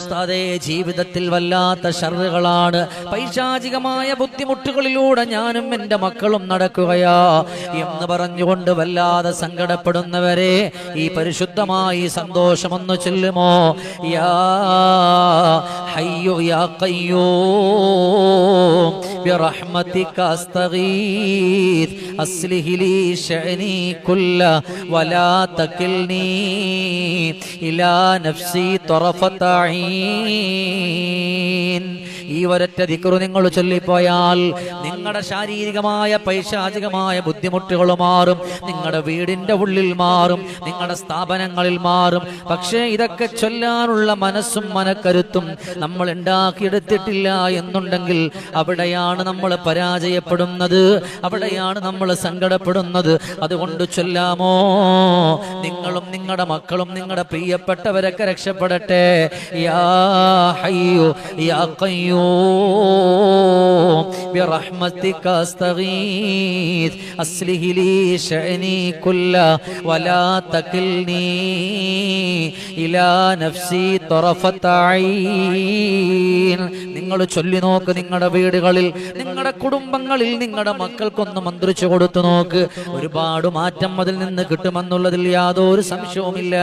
ഉസ്താദേ ജീവിതത്തിൽ വല്ലാത്ത ഷറുകളാണ് പൈശാചികമായ ബുദ്ധിമുട്ടുകളിലൂടെ ഞാനും എൻ്റെ മക്കളും നടക്കുകയാ എന്ന് പറഞ്ഞുകൊണ്ട് വല്ലാതെ സങ്കടപ്പെടുന്നവരെ ഈ പരിശുദ്ധമായി സന്തോഷമൊന്നു ചെല്ലുമോ യാ ഹയ്യോ യാ കയ്യോ برحمتك استغيث اصلح لي شأني كله ولا تكلني الى نفسي طرفة عين ഈ ഒരൊറ്റ ദിക്റു നിങ്ങൾ ചൊല്ലിപ്പോയാൽ നിങ്ങളുടെ ശാരീരികമായ പൈശാചികമായ ബുദ്ധിമുട്ടുകൾ മാറും നിങ്ങളുടെ വീടിന്റെ ഉള്ളിൽ മാറും നിങ്ങളുടെ സ്ഥാപനങ്ങളിൽ മാറും പക്ഷേ ഇതൊക്കെ ചൊല്ലാനുള്ള മനസ്സും മനക്കരുത്തും നമ്മൾ ഉണ്ടാക്കിയെടുത്തിട്ടില്ല എന്നുണ്ടെങ്കിൽ അവിടെയാണ് നമ്മൾ പരാജയപ്പെടുന്നത് അവിടെയാണ് നമ്മൾ സങ്കടപ്പെടുന്നത്. അതുകൊണ്ട് ചൊല്ലാമോ? നിങ്ങളും നിങ്ങളുടെ മക്കളും നിങ്ങളുടെ പ്രിയപ്പെട്ടവരൊക്കെ രക്ഷപ്പെടട്ടെ. യാ ഹയ്യോ യാ കയ്യോ برحمتك استغيث اصلح لي شأني كله ولا تكلني الى نفسي طرفة عين നിങ്ങൾ ചൊല്ലി നോക്ക് നിങ്ങളുടെ വീടുകളിൽ നിങ്ങളുടെ കുടുംബങ്ങളിൽ നിങ്ങളുടെ മക്കൾക്കൊന്ന് മന്ത്രിച്ചു കൊടുത്തു നോക്ക് ഒരുപാട് മാറ്റം അതിൽ നിന്ന് കിട്ടുമെന്നുള്ളതിൽ യാതൊരു സംശയവുമില്ല